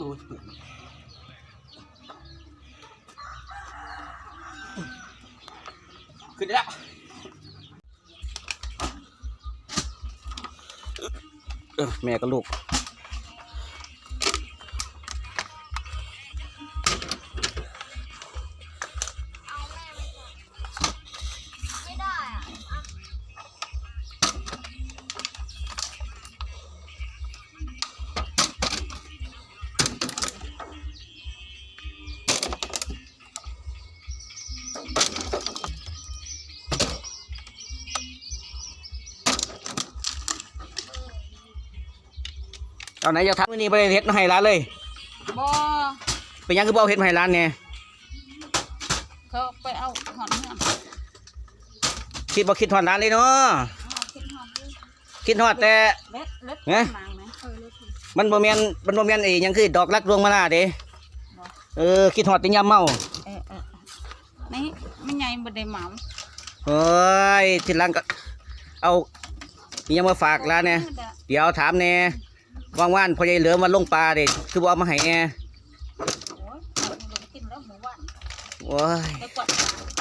โอ้ยขึ้นได้แล้วเออแม่กับลูก เอาไหนจะทำมื้อนี้ไปเฮ็ดให้ร้านเลยบ่เป็นหยังคือบ่เอาเฮ็ดมาให้ร้านเนี่ยเขาไปเอาหอนเมืองคิดบ่คิดฮอดร้านเลยเนาะเอาคิดหอนดิคิดฮอดแต่เล็ดเล็ดเอ๊ะนางไหมเออเล็ดมันบ่แม่นมันบ่แม่นไอ้หยังคือดอกรักดวงมาลาเด้บ่เออคิดฮอดแต่ยามเมาเออเออนี่ไม่ใหญ่บ่ได้เหมาเฮ้ยทีหลังก็เอาอิหยังมาฝากร้านเนี่ยเดี๋ยวถามแน่ ว่างๆพอใหญ่เหลือมาลงปลาเด้คือบ่เอามาให้แน่โอ้ยเอาไปกินแล้วหมูหวานโอ้ย ไปกวาด